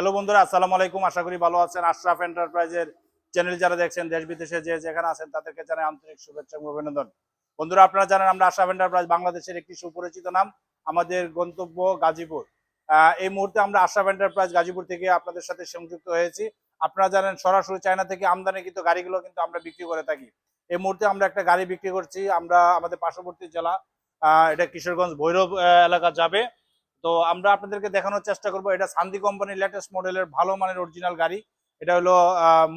Hello বন্ধুরা, আসসালামু আলাইকুম। আশা করি ভালো আছেন। আশরাফ এন্টারপ্রাইজের চ্যানেল যারা দেখছেন, দেশ, বিদেশে যে যেখানে আছেন, তাদেরকে জানাই আন্তরিক শুভেচ্ছা এবং অভিনন্দন। বন্ধুরা, আপনারা জানেন আমরা আশরাফ এন্টারপ্রাইজ বাংলাদেশের একটি সুপরিচিত নাম, আমাদের গন্তব্য গাজীপুর। এই মুহূর্তে আমরা আশরাফ এন্টারপ্রাইজ গাজীপুর থেকে আপনাদের সাথে সংযুক্ত হয়েছি। আপনারা জানেন, সরাসরি চায়না থেকে আমদানিকৃত গাড়িগুলো কিন্তু আমরা বিক্রি করে থাকি। এই মুহূর্তে আমরা একটা গাড়ি বিক্রি করছি। আমরা আমাদের পার্শ্ববর্তী জেলা এটা কিশোরগঞ্জ ভৈরব এলাকা যাবে। তো আমরা আপনাদেরকে দেখানোর চেষ্টা করব। এটা সান্দি কোম্পানির লেটেস্ট মডেলের ভালো মানের অরিজিনাল গাড়ি। এটা হলো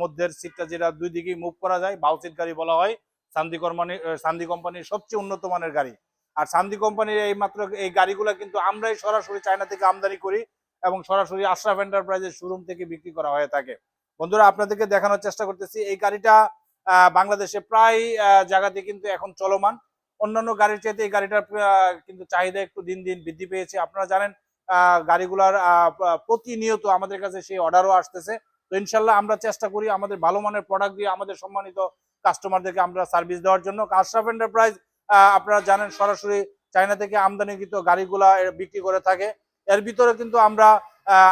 মধ্যের সিটটা যেটা দুই দিকেই মুভ করা যায়, বাউ সিট গাড়ি বলা হয়। সান্দি কোম্পানি সান্দি কোম্পানির সবচেয়ে উন্নত মানের গাড়ি। আর সান্দি কোম্পানির এই মাত্র এই গাড়িগুলো কিন্তু আমরাই সরাসরি চায়না থেকে আমদানি করি এবং সরাসরি আশরাফ এন্টারপ্রাইজের শোরুম থেকে বিক্রি করা হয়ে থাকে। বন্ধুরা, আপনাদেরকে দেখানোর চেষ্টা করতেছি, এই গাড়িটা বাংলাদেশে প্রায় জায়গাতে কিন্তু এখন চলমান। অন্যান্য গাড়ির চাইতে এই গাড়িটার কিন্তু চাহিদা একটু দিন দিন বৃদ্ধি পেয়েছে। আপনারা জানেন গাড়িগুলার প্রতিনিয়ত আমাদের কাছে সেই অর্ডারও আসতেছে। তো ইনশাল্লাহ আমরা চেষ্টা করি আমাদের ভালো মানের প্রোডাক্ট দিয়ে আমাদের সম্মানিত কাস্টমারদেরকে আমরা সার্ভিস দেওয়ার জন্য। আশরাফ এন্টারপ্রাইজ আপনারা জানেন, সরাসরি চায়না থেকে আমদানিকৃত গাড়িগুলা বিক্রি করে থাকে। এর ভিতরে কিন্তু আমরা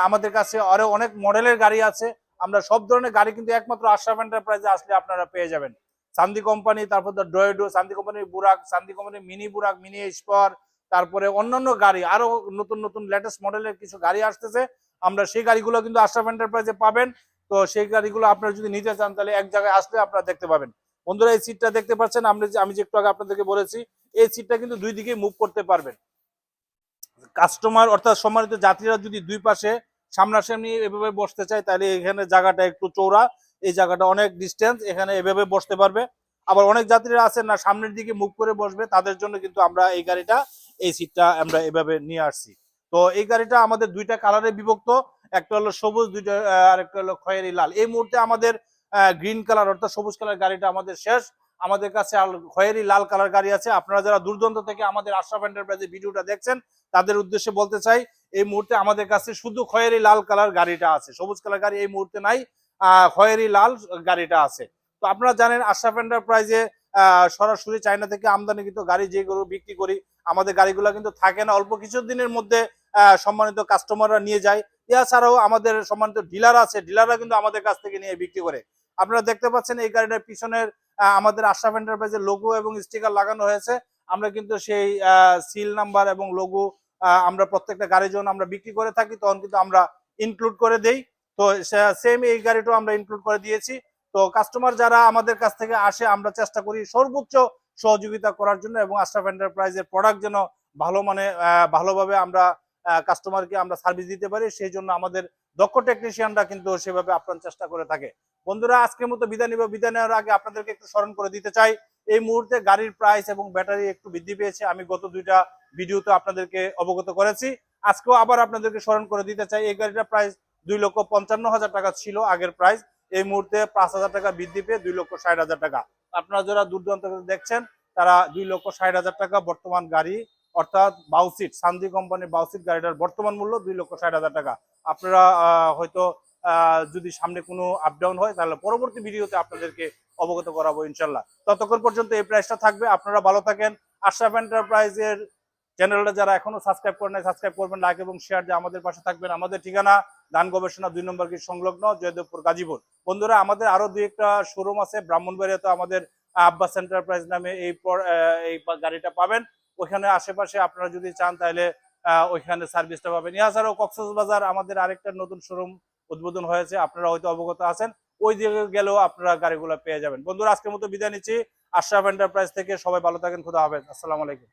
আমাদের কাছে আরও অনেক মডেলের গাড়ি আছে। আমরা সব ধরনের গাড়ি কিন্তু একমাত্র আশরাফ এন্টারপ্রাইজে আসলে আপনারা পেয়ে যাবেন। সান্দি কোম্পানি, তারপর তো ডয়েডো সান্দি কোম্পানির বুরাক, সান্দি কোম্পানির মিনি বুরাক, মিনি স্পর তারপরে অন্যান্য গাড়ি, আরও নতুন নতুন লেটেস্ট মডেলের কিছু গাড়ি আসতেছে। আমরা সেই গাড়িগুলো কিন্তু আশরাফ এন্টারপ্রাইজে পাবেন। তো সেই গাড়িগুলো আপনারা যদি নিতে চান, তাহলে এক জায়গায় আসলে আপনারা দেখতে পাবেন। বন্ধুরা, এই সিটটা দেখতে পাচ্ছেন? আমরা আমি যে একটু আগে আপনাদেরকে বলেছি, এই সিটটা কিন্তু দুই দিকে মুভ করতে পারবেন। কাস্টমার অর্থাৎ সম্মানিত যাত্রীরা যদি দুই পাশে সামনাসামনি এভাবে বসতে চায়, তাহলে এখানে জায়গাটা একটু চৌড়া এই জায়গাটা অনেক ডিস্টেন্স এখানে এভাবে বসতে পারবে। আবার অনেক যাত্রীরা আছেন না সামনের দিকে মুখ করে বসবে তাদের জন্য কিন্তু আমরা এই গাড়িটা এই সিটটা আমরা এভাবে নিয়ে আসছি। তো এই গাড়িটা আমাদের দুইটা কালারে বিভক্ত একটা হলো সবুজ দুইটা আহ, আর একটা হলো খয়েরি লাল। এই মুহূর্তে আমাদের গ্রিন কালার অর্থাৎ সবুজ কালার গাড়িটা আমাদের শেষ। আমাদের কাছে খয়েরি লাল কালার গাড়ি আছে। আপনারা যারা দূরদন্ত থেকে আমাদের আশরাফ এন্টারপ্রাইজের ভিডিওটা দেখছেন তাদের উদ্দেশ্যে বলতে চাই এই মুহূর্তে আমাদের কাছে শুধু খয়েরি লাল কালার গাড়িটা আছে। সবুজ কালার গাড়ি এই মুহূর্তে নাই। খয়েরি লাল গাড়িটা আছে। তো আপনারা জানেন আশরাফ এন্টারপ্রাইজে সরাসরি চায়না থেকে আমদানিকৃত গাড়ি যেগুলো বিক্রি করি, আমাদের গাড়িগুলো কিন্তু থাকে না। অল্প কিছু দিনের মধ্যে সম্মানিত কাস্টমাররা নিয়ে যায়। এছাড়াও আমাদের সম্মানিত ডিলার আছে ডিলাররা কিন্তু আমাদের কাছ থেকে নিয়ে বিক্রি করে। আপনারা দেখতে পাচ্ছেন এই গাড়িটার পিছনের আমাদের আশরাফ এন্টারপ্রাইজের লোগো এবং স্টিকার লাগানো হয়েছে। আমরা কিন্তু সেই সিল নাম্বার এবং লোগো আমরা প্রত্যেকটা গাড়ির জন্য আমরা বিক্রি করে থাকি, তখন কিন্তু আমরা ইনক্লুড করে দেই। তো সেম এই গাড়িটাও আমরা ইনক্লুড করে দিয়েছি। তো কাস্টমার যারা আমাদের কাছ থেকে আসে, আমরা চেষ্টা করি সর্বোচ্চ সহযোগিতা করার জন্য এবং আশরাফ এন্টারপ্রাইজের প্রোডাক্ট যেন ভালো মানে ভালোভাবে আমরা কাস্টমারকে আমরা সার্ভিস দিতে পারি, সেই জন্য আমাদের দক্ষ টেকনিশিয়ানরা কিন্তু সেভাবে আপ্রাণ চেষ্টা করে থাকে। বন্ধুরা, আজকের মতো বিদায় নিব। বিদায় নেওয়ার আগে আপনাদেরকে একটু স্মরণ করে দিতে চাই, এই মুহূর্তে গাড়ির প্রাইস এবং ব্যাটারি একটু বৃদ্ধি পেয়েছে। আমি গত দুইটা ভিডিওতে আপনাদেরকে অবগত করেছি। আজকেও আবার আপনাদেরকে স্মরণ করে দিতে চাই, এই গাড়িটার প্রাইস দুই লক্ষ পঞ্চান্ন হাজার টাকা ছিল আগের প্রাইস এই মুহূর্তে পাঁচ হাজার টাকা বৃদ্ধি পেয়ে দুই লক্ষ ষাট হাজার টাকা। আপনারা যারা দূর দূরান্ত থেকে দেখছেন, তারা দুই লক্ষ ষাট হাজার টাকা বর্তমান গাড়ি, অর্থাৎ বাউসিট সান্দি কোম্পানির বাউসিট গাড়িটার বর্তমান মূল্য দুই লক্ষ ষাট হাজার টাকা। আপনারা হয়তো যদি সামনে কোনো আপ ডাউন হয়, তাহলে পরবর্তী ভিডিওতে আপনাদেরকে অবগত করাবো ইনশাল্লাহ ততক্ষণ পর্যন্ত এই প্রাইসটা থাকবে। আপনারা ভালো থাকেন। আশরাফ এন্টারপ্রাইজের চ্যানেলটা যারা এখনও সাবস্ক্রাইব করেন সাবস্ক্রাইব করবেন লাইক এবং শেয়ার দিয়ে আমাদের পাশে থাকবেন। আমাদের ঠিকানা ধান গবেষণা দুই নম্বর গেট সংলগ্ন? জয়দেবপুর, গাজীপুর। বন্ধুরা, আমাদের আরও দুই একটা শোরুম আছে। ব্রাহ্মণবাড়িয়াতে আমাদের আব্বাস এন্টারপ্রাইজ নামে এই এই গাড়িটা পাবেন। ওইখানে আশেপাশে আপনারা যদি চান তাহলে ওইখানে সার্ভিসটা পাবেন। এছাড়াও কক্সবাজার আমাদের আরেকটা নতুন শোরুম উদ্বোধন হয়েছে। আপনারা হয়তো অবগত আছেন। ওই দিকে গেলেও আপনারা গাড়িগুলো পেয়ে যাবেন। বন্ধুরা, আজকের মতো বিদায় নিচ্ছি। আশরাফ এন্টারপ্রাইজ থেকে সবাই ভালো থাকেন। খুদা হাফেজ। আসসালামু আলাইকুম।